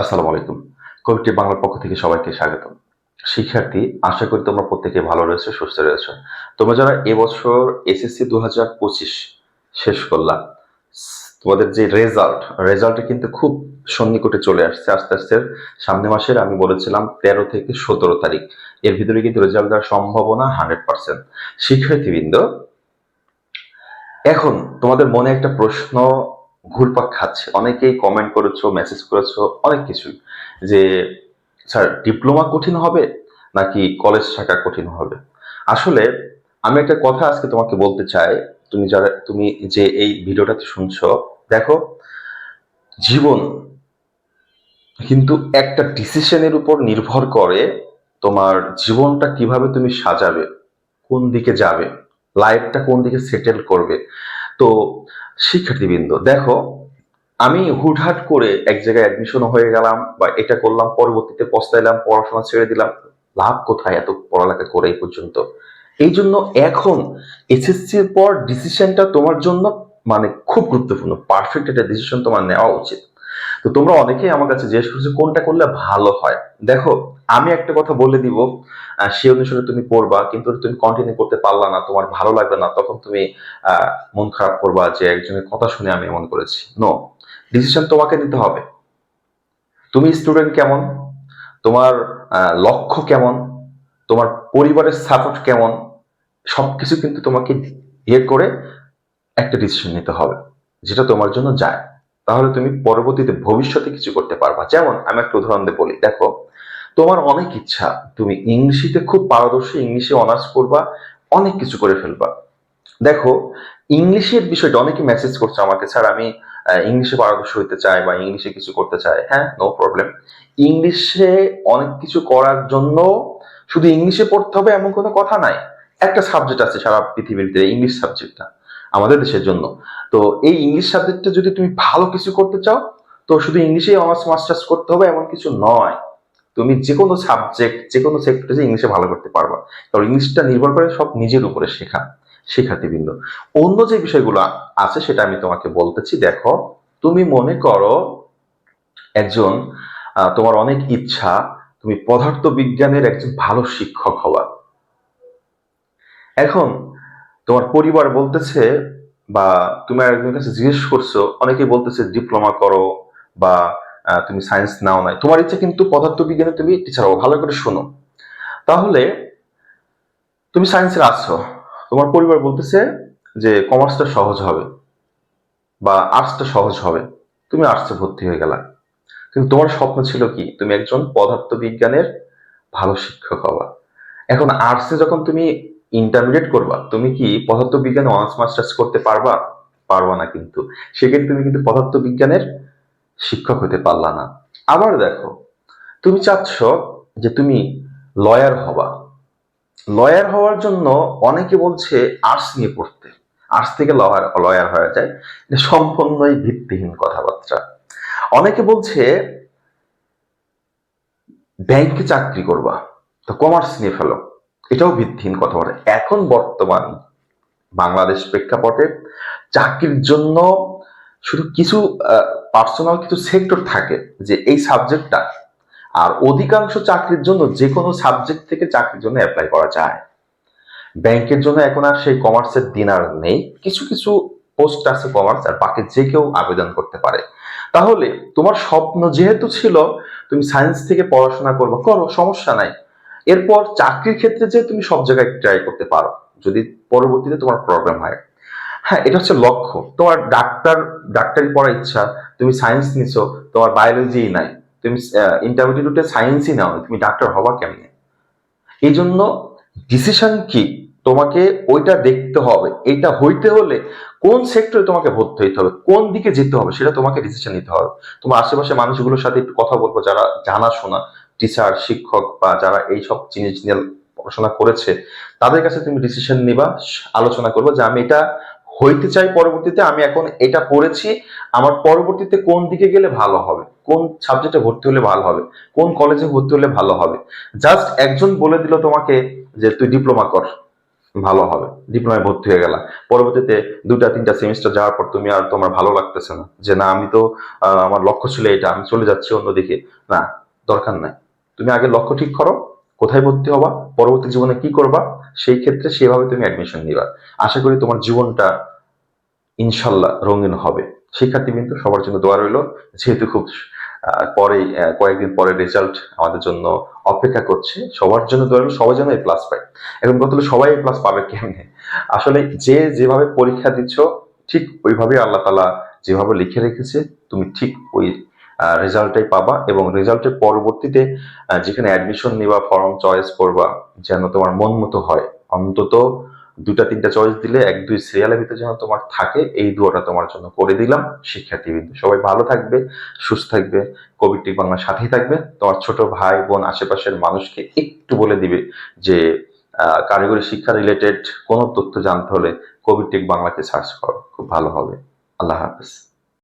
আসসালামু আলাইকুম। কবিটি বাংলার পক্ষ থেকে সবাইকে স্বাগত শিক্ষার্থী, আশা করি তোমরা প্রত্যেকে ভালো রয়েছে, সুস্থ রয়েছে। তোমরা যারা এবছর এসএসসি দু হাজার পঁচিশ শেষ করলা, তোমাদের যে রেজাল্ট রেজাল্টে কিন্তু খুব সন্নিকটে চলে আসছে। আস্তে আস্তে সামনে মাসের আমি বলেছিলাম তেরো থেকে সতেরো তারিখ। এর ভিতরে কিন্তু রেজাল্ট দেওয়ার সম্ভাবনা হান্ড্রেড পার্সেন্ট। শিক্ষার্থীবৃন্দ, এখন তোমাদের মনে একটা প্রশ্ন ঘুরপাক খাচ্ছে। অনেকেই কমেন্ট করেছ মেসেজ করেছ, অনেক কিছুই। যে, স্যার ডিপ্লোমা কঠিন হবে নাকি কলেজ শাখা কঠিন হবে? আসলে, আমি একটা কথা আজকে তোমাকে বলতে চাই। তুমি যারা, তুমি যে এই ভিডিওটাতে শুনছো, দেখো, জীবন কিন্তু একটা ডিসিশনের উপর নির্ভর করে তোমার জীবনটা কীভাবে তুমি সাজাবে, কোন দিকে যাবে লাইফটা কোন দিকে সেটেল করবে। তো শিক্ষার্থীবৃন্দ, দেখো, আমি হুটহাট করে এক জায়গায় অ্যাডমিশন হয়ে গেলাম বা এটা করলাম, পরবর্তীতে পস্তাইলাম, পড়াশোনা ছেড়ে দিলাম, লাভ কোথায় এত পড়ালেখা করে এই পর্যন্ত? এই জন্য এখন এসএসসির পর ডিসিশনটা তোমার জন্য মানে খুব গুরুত্বপূর্ণ পারফেক্ট একটা ডিসিশন তোমার নেওয়া উচিত। তো তোমরা অনেকেই আমার কাছে জিজ্ঞেস করছ, কোনটা করলে ভালো হয়? দেখো, আমি একটা কথা বলে দিব সে অনুসারে তুমি পড়বা, কিন্তু তুমি কন্টিনিউ করতে পারলা না, তোমার ভালো লাগবে না, তখন তুমি মন খারাপ করবা যে একজনের কথা শুনে আমি এমন করেছি। নো ডিসিশন তোমাকে নিতে হবে। তুমি স্টুডেন্ট কেমন? তোমার লক্ষ্য কেমন? তোমার পরিবারের সাপোর্ট কেমন? সবকিছু কিন্তু তোমাকে ইয়ে করে একটা ডিসিশন নিতে হবে, যেটা তোমার জন্য যায়। তাহলে তুমি পরবর্তীতে ভবিষ্যতে কিছু করতে পারবা। যেমন আমি একটা উদাহরণ দিয়ে বলি, দেখো, তোমার অনেক ইচ্ছা, তুমি ইংলিশিতে খুব পারদর্শী, ইংলিশে অনার্স করবা, অনেক কিছু করে ফেলবা। দেখো, ইংলিশের বিষয়টা অনেকে মেসেজ করছে আমাকে স্যার, আমি ইংলিশে পারদর্শী হতে চাই বা ইংলিশে কিছু করতে চাই। হ্যাঁ নো প্রবলেম ইংলিশে অনেক কিছু করার জন্য শুধু ইংলিশে পড়তে হবে এমন কোনো কথা নাই। একটা সাবজেক্ট আছে সারা পৃথিবীর ইংলিশ সাবজেক্টটা আমাদের দেশের জন্য। তো এই ইংলিশ সাবজেক্টটা যদি তুমি ভালো কিছু করতে চাও, তো শুধু ইংলিশে অনার্স মাস্টার্স করতে হবে, এমন কিছু নয়। তুমি যে কোনো সাবজেক্ট যে কোনো সেক্টরে ইংলিশে ভালো করতে পারবা। কারণ ইংলিশটা নির্ভর করে সব নিজের উপরে শেখা, শিক্ষার্থীবৃন্দ। অন্য যে বিষয়গুলো আছে, সেটা আমি তোমাকে বলতেছি। দেখো, তুমি মনে করো একজন তোমার অনেক ইচ্ছা, তুমি পদার্থ বিজ্ঞানের একজন ভালো শিক্ষক হওয়া। এখন তোমার পরিবার বলতেছে বা তুমি একজনের কাছে জিজ্ঞেস করছ, অনেকেই বলতেছে ডিপ্লোমা করো বা তুমি সায়েন্স নাও নাই। তোমার ইচ্ছা কিন্তু পদার্থ বিজ্ঞানে তুমি টিচার হব ভালো করে শোনো। তাহলে তুমি সায়েন্সের আছো, তোমার পরিবার বলতেছে যে কমার্সটা সহজ হবে বা আর্টসটা সহজ হবে। তুমি আর্টসে ভর্তি হয়ে গেলা। কিন্তু তোমার স্বপ্ন ছিল কি? তুমি একজন পদার্থ বিজ্ঞানের ভালো শিক্ষক হবা এখন আর্টসে যখন তুমি ইন্টারমিডিয়েট করবা। তুমি কি পদার্থ বিজ্ঞানে অনার্স মাস্টার্স করতে পারবা? পারবা না কিন্তু। সেক্ষেত্রে তুমি কিন্তু পদার্থ বিজ্ঞানের শিক্ষক হতে পারলা না। আবার দেখো, তুমি চাচ্ছ যে তুমি লয়ার হবা। লয়ার হওয়ার জন্য অনেকে বলছে আর্টস নিয়ে পড়তে। আর্টস থেকে লয়ার লয়ার হয়ে যায়। সম্পূর্ণই ভিত্তিহীন কথাবার্তা। অনেকে বলছে ব্যাংকে চাকরি করবা। তো কমার্স নিয়ে ফেলো। এটাও ভিত্তিহীন কথাবার্তা এখন বর্তমান বাংলাদেশ প্রেক্ষাপটে চাকরির জন্য শুধু কিছু পার্সোনাল কিছু সেক্টর থাকে যে এই সাবজেক্টটা আর অধিকাংশ চাকরির জন্য যে কোনো সাবজেক্ট থেকে চাকরির জন্য অ্যাপ্লাই করা যায়। ব্যাংকের জন্য এখন আর সেই কমার্সের দিন আর নেই। কিছু কিছু পোস্ট আছে কমার্স আর বাকি যে কেউ আবেদন করতে পারে। তাহলে তোমার স্বপ্ন যেহেতু ছিল, তুমি সায়েন্স থেকে পড়াশোনা করবে, করো, সমস্যা নাই। এরপর চাকরির ক্ষেত্রে যে তুমি সব জায়গায় ট্রাই করতে পারো, যদি পরবর্তীতে তোমার প্রবলেম হয়। হ্যাঁ এটা হচ্ছে লক্ষ্য। তোমার ডাক্তার ডাক্তারি পড়ার ইচ্ছা, তুমি সায়েন্স নিছো, তোমার বায়োলজি নাই, তুমি ইন্টারমিডিয়েটে সায়েন্সই নাও, তুমি ডাক্তার হবা কেমনে? এই জন্য ডিসিশন কি? তোমাকে ওইটা দেখতে হবে। এটা হইতে হলে কোন সেক্টরে তোমাকে ভর্তি হইতে হবে, কোন দিকে যেতে হবে, সেটা তোমাকে ডিসিশন নিতে হবে। তোমার আশেপাশে মানুষগুলোর সাথে একটু কথা বলব, যারা জানাশোনা। টিচার শিক্ষক বা যারা এই সব জিনিস নিয়ে পড়াশোনা করেছে, তাদের কাছে তুমি ডিসিশন নিবা, আলোচনা করব যে আমি এটা হইতে চাই পরবর্তীতে, আমি এখন এটা পড়েছি, আমার পরবর্তীতে কোন দিকে গেলে ভালো হবে? কোন সাবজেক্টে ভর্তি হলে ভালো হবে? কোন কলেজে ভর্তি হলে ভালো হবে? জাস্ট একজন বলে দিল তোমাকে যে তুই ডিপ্লোমা কর, ভালো হবে। ডিপ্লোমায় ভর্তি হয়ে গেলা। পরবর্তীতে দুটা তিনটা সেমিস্টার যাওয়ার পর তুমি আর তোমার ভালো লাগতেছে না। যে না, আমি তো আমার লক্ষ্য ছিল এটা, আমি চলে যাচ্ছি অন্যদিকে। না, দরকার নাই। তুমি আগে লক্ষ্য ঠিক করো, কোথায় ভর্তি হবা, পরবর্তী জীবনে কি করবা, সেই ক্ষেত্রে সেভাবে তুমি অ্যাডমিশন নিবা। আশা করি তোমার জীবনটা ইনশাল্লাহ রঙিন হবে। শিক্ষার্থী কিন্তু সবার জন্য দোয়া রইল। যেহেতু খুব পরেই কয়েকদিন পরে রেজাল্ট আমাদের জন্য অপেক্ষা করছে, সবার জন্য দোয়া রইল, সবাই যেন এই প্লাস পায়। এখন হলো, সবাই প্লাস পাবে কেমনে? আসলে যে যেভাবে পরীক্ষা দিচ্ছ, ঠিক ওইভাবে আল্লাহ তালা যেভাবে লিখে রেখেছে, তুমি ঠিক ওই রেজাল্টটাই পাবা এবং রেজাল্টের পরবর্তীতে যেখানে অ্যাডমিশন নিবা ফর্ম চয়েস করবা, যেন তোমার মন মতো হয়। অন্তত দুটা, তিনটা চয়েস দিলে এক, দুই সিরিয়ালের ভিতরে যেন তোমার থাকে, এই দুয়াটা তোমার জন্য করে দিলাম শিক্ষার্থীবৃন্দ। সবাই ভালো থাকবে, সুস্থ থাকবে কোভিড টিক বাংলার সাথেই থাকবে। তোমার ছোট ভাই, বোন, আশেপাশের মানুষকে একটু বলে দিবে যে কারিগরি শিক্ষা রিলেটেড কোনো তথ্য জানতে হলে কোভিড টেক বাংলাকে সার্চ করো। খুব ভালো হবে। আল্লাহ হাফেজ।